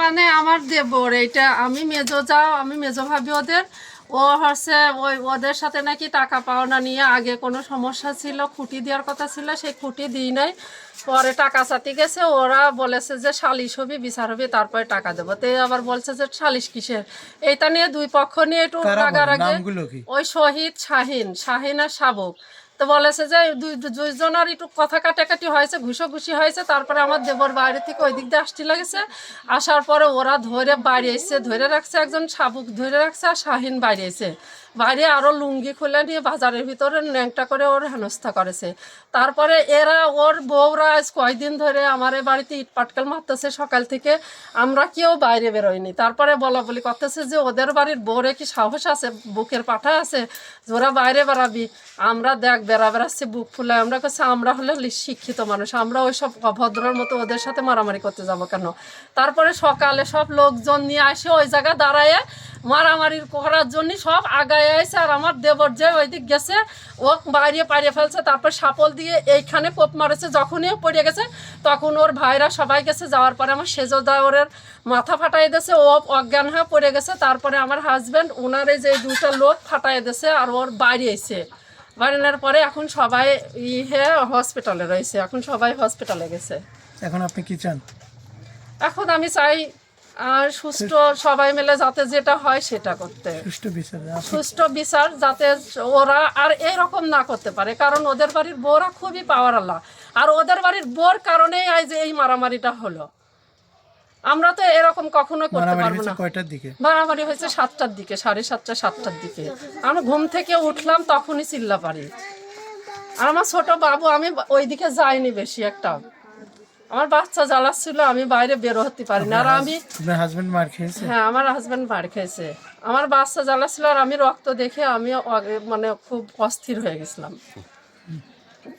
মানে আমার দেবর এইটা আমি মেজো যাও আমি মেজো ভাবি ওদের। ও হচ্ছে ওই ওদের সাথে নাকি টাকা পাওনা নিয়ে আগে কোনো সমস্যা ছিল খুঁটি দেওয়ার কথা ছিল সেই খুঁটি দিই নাই। পরে টাকা চাতি গেছে ওরা বলেছে যে সালিশ হবে বিচার হবে তারপরে টাকা দেবো। তো আবার বলছে যে সালিশ কিসের? এইটা নিয়ে দুই পক্ষ নিয়ে একটু রাগারাগি। ওই শহীদ শাহিন শাহিন আর শাবক। তো বলেছে যে দুই দুইজনের একটু কথা কাটাকাটি হয়েছে, ঘুষোঘুষি হয়েছে। তারপরে আমার দেবর বাইরে থেকে ওই দিক দিয়ে আসতে লাগেছে। আসার পরে ওরা ধরে বাইরে এসে, ধরে রাখছে একজন সাবুক ধরে রাখছে আর শাহিন বাইরে এসে। বাইরে আরও লুঙ্গি খুলে নিয়ে বাজারের ভিতরে ন্যাংটা করে ওর হেনস্থা করেছে। তারপরে এরা, ওর বউরা আজ কয়দিন ধরে আমার বাড়িতে ইট পাটকেল মারতেছে সকাল থেকে, আমরা কেউ বাইরে বেরোয়নি। তারপরে বলা বলি করতেছে যে ওদের বাড়ির বউরে কি সাহস আছে? বুকের পাঠা আছে? ওরা বাইরে বেড়াবি। আমরা দেখ, বেড়া বেড়াচ্ছি, বুক ফুলে আমরা কাছে আমরা হলে শিক্ষিত মানুষ। আমরা ওই সব অভদ্রের মতো ওদের সাথে মারামারি করতে যাব কেন? তারপরে সকালে সব লোকজন নিয়ে আসে ওই জায়গা দাঁড়ায় মারামারি করার জন্য সব আগায় আসে আর আমার দেবর যে ওই দিক গেছে ও বাইরে পাড়িয়ে ফেলছে তারপর সাপল দিয়ে এইখানে পোপ মারেছে যখনই ও পড়ে গেছে তখন ওর ভাইরা সবাই গেছে যাওয়ার পরে আমার সেজো দেওয়ারের মাথা ফাটাই দিয়েছে ও অজ্ঞান হয়ে পড়ে গেছে তারপরে আমার হাজব্যান্ড ওনার এই যে দুটো লোক ফাটাই দিয়েছে আর ওর বাইরে এসে বাড়িনার পরে এখন সবাই ই হসপিটালে রয়েছে এখন সবাই হসপিটালে গেছে। এখন আপনি কি চান? এখন আমি চাই আর সুস্থ সবাই মিলে যাতে যেটা হয় সেটা করতে। সুষ্ঠু বিচার সুষ্ঠু যাতে ওরা আর এরকম না করতে পারে কারণ ওদের বাড়ির বউরা খুবই পাওয়ার আল্লাহ। আর ওদের বাড়ির বোর কারণেই আজ যে এই মারামারিটা হলো। আমরা তো এরকম কখনো করতে পারব না। কয়টার দিকে? মারামারি হয়েছে সাতটার দিকে সাড়ে সাতটা সাতটার দিকে। আমরা ঘুম থেকে উঠলাম তখনই চিল্লা পারি আর আমার ছোট বাবু আমি ওইদিকে যাইনি বেশি একটা। আমার বাচ্চা জ্বালাচ্ছিল আমি বাইরে বের হতে পারি না। আর আমি হাজবেন্ড মার খেয়েছে? হ্যাঁ আমার হাজবেন্ড মার খেয়েছে। আমার বাচ্চা জ্বালাচ্ছিল আর আমি রক্ত দেখে আমি মানে খুব অস্থির হয়ে গেছিলাম।